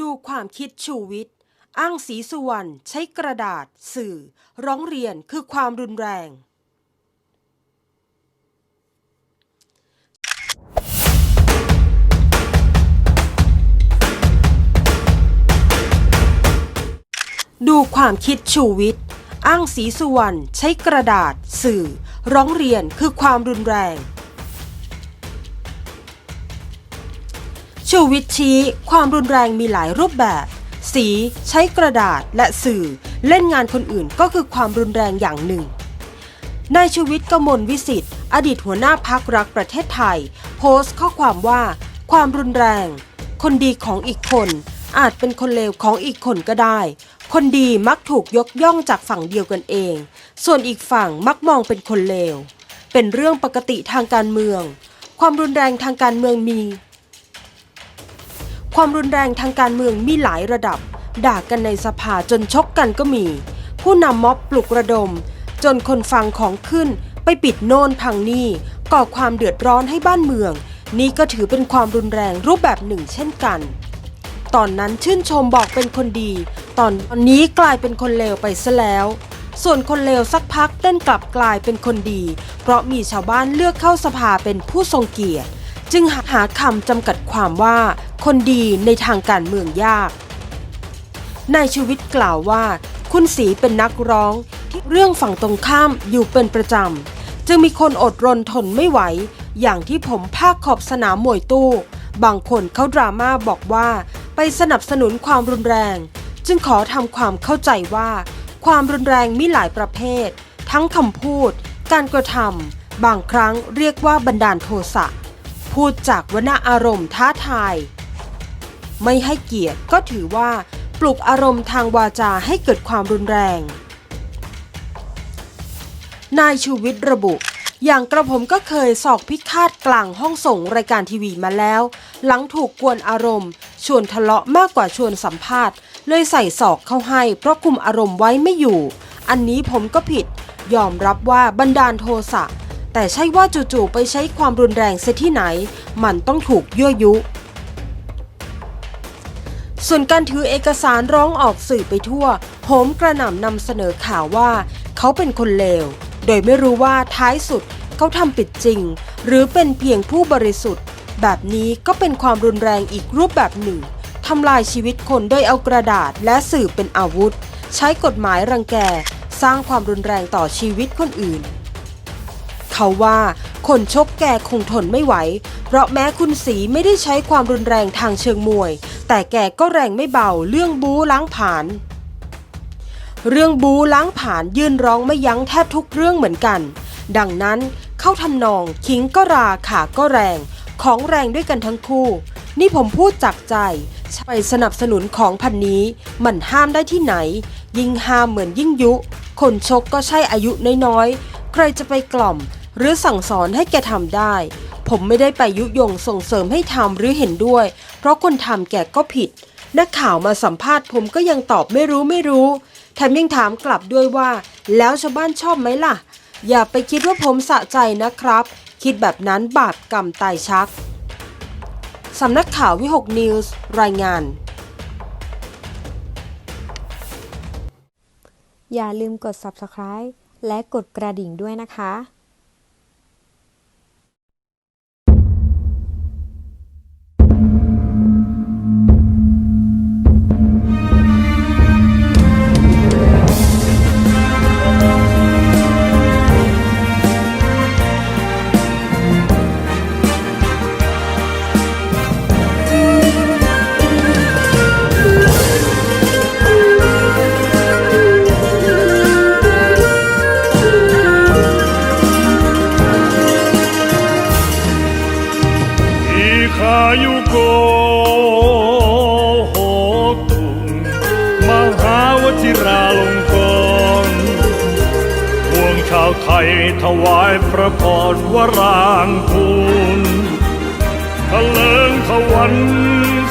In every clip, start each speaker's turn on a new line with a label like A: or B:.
A: ดูความคิดชูวิทย์ อ้างศรีสุวรรณใช้กระดาษ สื่อ ร้องเรียนคือความรุนแรง ดูความคิดชูวิทย์ อ้างศรีสุวรรณใช้กระดาษ สื่อ ร้องเรียนคือความรุนแรง ชูวิทย์ชี้ความรุนแรงมีหลายรูปแบบ สี ใช้กระดาษและสื่อ เล่นงานคนอื่นก็คือความรุนแรงอย่างหนึ่งนายชูวิทย์กมลวิสิทธิ์อดีตหัวหน้าพักรักประเทศไทย โพสต์ข้อความว่า ความรุนแรง คนดีของอีกคน อาจเป็นคนเลวของอีกคนก็ได้ คนดีมักถูกยกย่องจากฝั่งเดียวกันเอง ส่วนอีกฝั่งมักมองเป็นคนเลว เป็นเรื่องปกติทางการเมือง ความรุนแรงทางการเมืองมี ความรุนแรงทางการเมืองมีหลายระดับ ด่ากันในสภาจนชกกันก็มี ผู้นำม็อบปลุกระดม จนคนฟังของขึ้นไปปิดโน่นพังนี่ก่อความเดือดร้อนให้บ้านเมือง นี่ก็ถือเป็นความรุนแรงรูปแบบหนึ่งเช่นกัน ตอนนั้นชื่นชมบอกเป็นคนดี ตอนนี้กลายเป็นคนเลวไปซะแล้ว ส่วนคนเลวสักพักเต้นกลับกลายเป็นคนดี เพราะมีชาวบ้านเลือกเข้าสภาเป็นผู้ทรงเกียรติ จึงหาคำจำกัดความว่า คนดีในทางการเมืองยาก นายชูวิทย์กล่าวว่า คุณศรีเป็นนักร้องที่เรื่องฝั่งตรงข้ามอยู่เป็นประจำ จึงมีคนอดรนทนไม่ไหว อย่างที่ผมภาคขอบสนามมวยตู้ บางคนเขาดราม่าบอกว่า ไปสนับสนุนความรุนแรง จึงขอทำความเข้าใจว่า ความรุนแรงมีหลายประเภท ทั้งคำพูด การกระทำบางครั้งเรียกว่าบันดาลโทสะ พูดจากวนาอารมณ์ท้าทาย ไม่ให้เกียรติก็ถือว่า ปลุกอารมณ์ทางวาจาให้เกิดความรุนแรง นายชูวิทย์ระบุ อย่างกระผมก็เคยสอกพิฆาตกลางห้องส่งรายการทีวีมาแล้ว หลังถูกกวนอารมณ์ ชวนทะเลาะมากกว่าชวนสัมภาษณ์ เลยใส่ศอกเข้าให้ เพราะคุมอารมณ์ไว้ไม่อยู่ อันนี้ผมก็ผิด ยอมรับว่าบันดาลโทสะ แต่ใช่ว่าจู่ๆไปใช้ความรุนแรงเสียที่ไหน มันต้องถูกยั่วยุ ส่วนการถือเอกสารร้องออกสื่อไปทั่วโหมกระหน่ำนำเสนอข่าวว่า เขาเป็นคนเลว โดยไม่รู้ว่าท้ายสุดเขาทำผิดจริง หรือเป็นเพียงผู้บริสุทธิ์ แบบนี้ก็เป็นความรุนแรงอีกรูปแบบหนึ่งทำลายชีวิตคนโดยเอากระดาษและสื่อเป็นอาวุธ ใช้กฎหมายรังแก สร้างความรุนแรงต่อชีวิตคนอื่น เขาว่าคนชกแกคงทนไม่ไหว เพราะแม้คุณสีไม่ได้ใช้ความรุนแรงทางเชิงมวย แต่แกก็แรงไม่เบาเรื่องบู๊ล้างผาญเรื่องบู๊ล้างผาญยื่นร้องไม่ยั้งแทบทุกเรื่องเหมือนกัน ดังนั้นเข้าทำนองคิงก็ราขาก็แรง ของแรงด้วยกันทั้งคู่ นี่ผมพูดจากใจไปสนับสนุนของพันนี้มันห้ามได้ที่ไหน ยิ่งห้ามเหมือนยิ่งยุ คนชกก็ใช่อายุน้อยๆ ใครจะไปกล่อม หรือสั่งสอนให้แกทำได้ ผมไม่ได้ไปยุยงส่งเสริมให้ทำหรือเห็นด้วย เพราะคนทำแกก็ผิด นักข่าวมาสัมภาษณ์ผมก็ยังตอบไม่รู้ไม่รู้ แถมยังถามกลับด้วยว่า แล้วชาวบ้านชอบไหมล่ะ อย่าไปคิดว่าผมสะใจนะครับ คิดแบบนั้นบาปกรรมตายชักสำนักข่าววิหกนิวส์รายงาน
B: อย่าลืมกด subscribe และกดกระดิ่งด้วยนะคะ
C: ถวายพระพรวรางคูณทะเลิงทวัน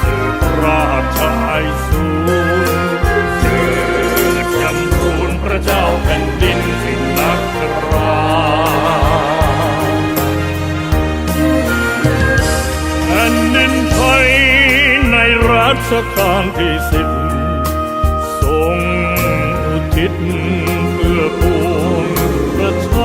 C: สืบราชายสูรเจิดจำรูนพระเจ้าแผ่นดินสิงห์นักราแผ่นดินไทยในรัชการที่สิบทรงอุทิศ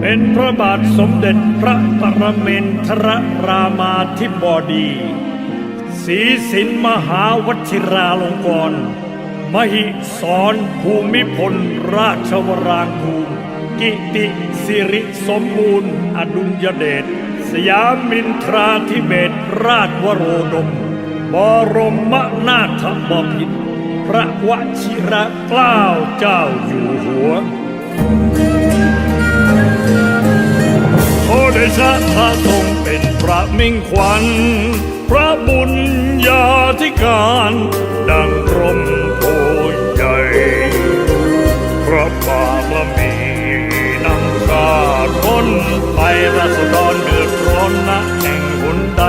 C: เป็นพระบาทสมเด็จพระปรเมนทรรามาธิบดีศรีสินมหาวชิราลงกรณ์มหิสรภูมิพลราชวรางคูลกิติสิริสมบูรณ์ อดุลยเดชสยามินทราธิเบศราชวโรดม บรมนาถบพิตรพระวชิระเกล้าเจ้าอยู่หัว โอเดชะพระทรงเป็นพระมิ่งขวัญ พระบุญญาธิการ ดังร่มโพใหญ่พระบารมีนำข้าร้นไปราษฎรเดือดร้อนนะแห่งหนใด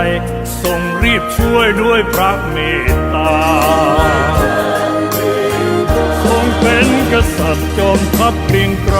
C: ทรงรีบช่วยด้วยพระเมตตา ทรงเป็นกษัตริย์จอมทัพเกรียงไกร